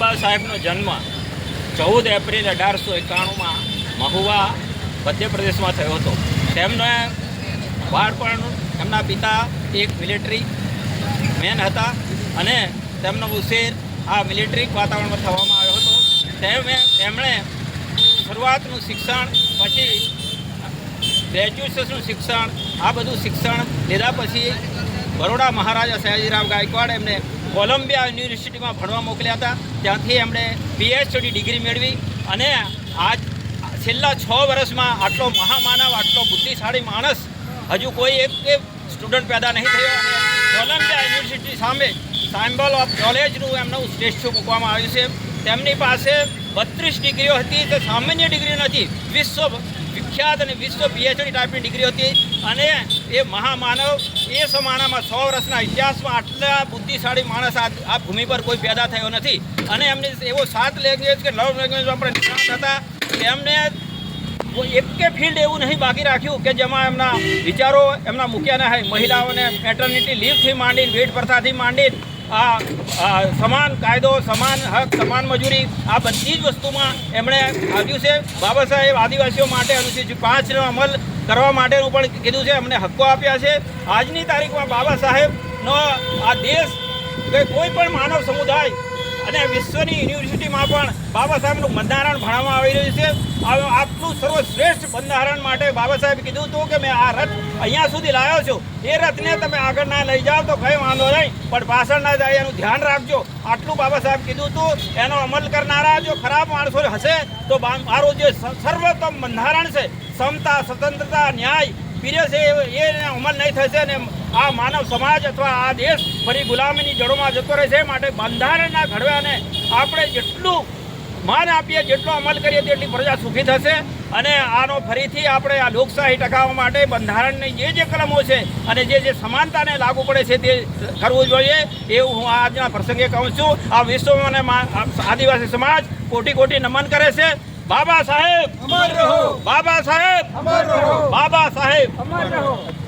સાહેબનો જન્મ ચૌદ એપ્રિલ અઢારસો એકાણુંમાં મહુવા મધ્યપ્રદેશમાં થયો હતો. તેમને બાળપણ એમના પિતા એક મિલિટરી મેન હતા અને તેમનો ઉછેર આ મિલિટરી વાતાવરણમાં થવામાં આવ્યો હતો. તેમે તેમણે શરૂઆતનું શિક્ષણ, પછી ગ્રેજ્યુએશનનું શિક્ષણ, આ બધું શિક્ષણ લીધા પછી બરોડા મહારાજા સયાજીરાવ ગાયકવાડ એમને કોલંબિયા યુનિવર્સિટીમાં ભણવા મોકલ્યા હતા. ત્યાંથી એમણે પીએચડી ડિગ્રી મેળવી અને આજ છેલ્લા છ વર્ષમાં આટલો મહામાનવ, આટલો બુદ્ધિશાળી માણસ હજુ કોઈ એક સ્ટુડન્ટ પેદા નહીં થયો અને કોલંબિયા યુનિવર્સિટી સામે સાયમ્બલ ઓફ નોલેજનું એમનું સ્ટેચ્યુ મૂકવામાં આવ્યું છે. તેમની પાસે બત્રીસ ડિગ્રીઓ હતી તે સામાન્ય ડિગ્રી નથી, વિશ્વ વિખ્યાત અને વિશ્વ પીએચડી ટાઈપની ડિગ્રી હતી અને એ મહામાનવ એ માણામાં સો વર્ષના ઇતિહાસમાં આટલા બુદ્ધિશાળી માણસ આ ભૂમિ પર કોઈ પેદા થયો નથી. અને એમને એવો સાત લેંગ્વેજ કે નવ લેંગ્વેજમાં પણ નિષ્ણાત હતા. તેમને એક ફિલ્ડ એવું નહીં બાકી રાખ્યું કે જેમાં એમના વિચારો એમના મૂક્યા ના હોય. મહિલાઓને મેટર્નિટી લીવથી માંડીને, વેટ પ્રથાથી માંડીને આ સમાન કાયદો, સમાન હક, સમાન મજૂરી, આ બધી જ વસ્તુમાં એમણે આવ્યું છે. બાબા સાહેબ આદિવાસીઓ માટે અનુસૂચિત પાંચનો અમલ કરવા માટેનું પણ કીધું છે એમને હક્કો આપ્યા છે. આજની તારીખમાં બાબા સાહેબનો આ દેશ કે કોઈ પણ માનવ સમુદાય અને વિશ્વની યુનિવર્સિટીમાં પણ બાબા સાહેબનું બંધારણ ભણવામાં આવી રહ્યું છે. આ આટલું સર્વશ્રેષ્ઠ બંધારણ માટે બાબા સાહેબ કીધું હતું કે મેં આ રથ અહીંયા સુધી લાવ્યો છું. એ રથને તમે આગળ ના લઈ જાઓ તો કંઈ વાંધો નહીં, પણ પાછળ ના જાય એનું ધ્યાન રાખજો. આટલું બાબા સાહેબ કીધું હતું. એનો અમલ કરનારા જો ખરાબ માણસો હશે, તો મારું જે સર્વોત્તમ બંધારણ છે, સમતા, સ્વતંત્રતા, ન્યાય પીરે છે એ અમલ નહીં થશે ને આ માનવ સમાજ અથવા આ દેશ ફરી ગુલામીની જડોમાં જતો રહેશે. માટે બંધારણના ઘડવાને આપણે જેટલું માન આપીએ જેટલો અમલ કરીએ તેટલી પ્રજા સુખી થશે. અને આનો ફરીથી આપણે આ લોકશાહી ટકાવવા માટે બંધારણની જે જે કલમો છે અને જે જે સમાનતાને લાગુ પડે છે તે કરવું જોઈએ. એવું હું આજના પ્રસંગે કહું છું. આ વિશ્વમાં અને આદિવાસી સમાજ કોટી કોટી નમન કરે છે. બાબા સાહેબ! બાબા સાહેબ! સાહેબ અમર રહો.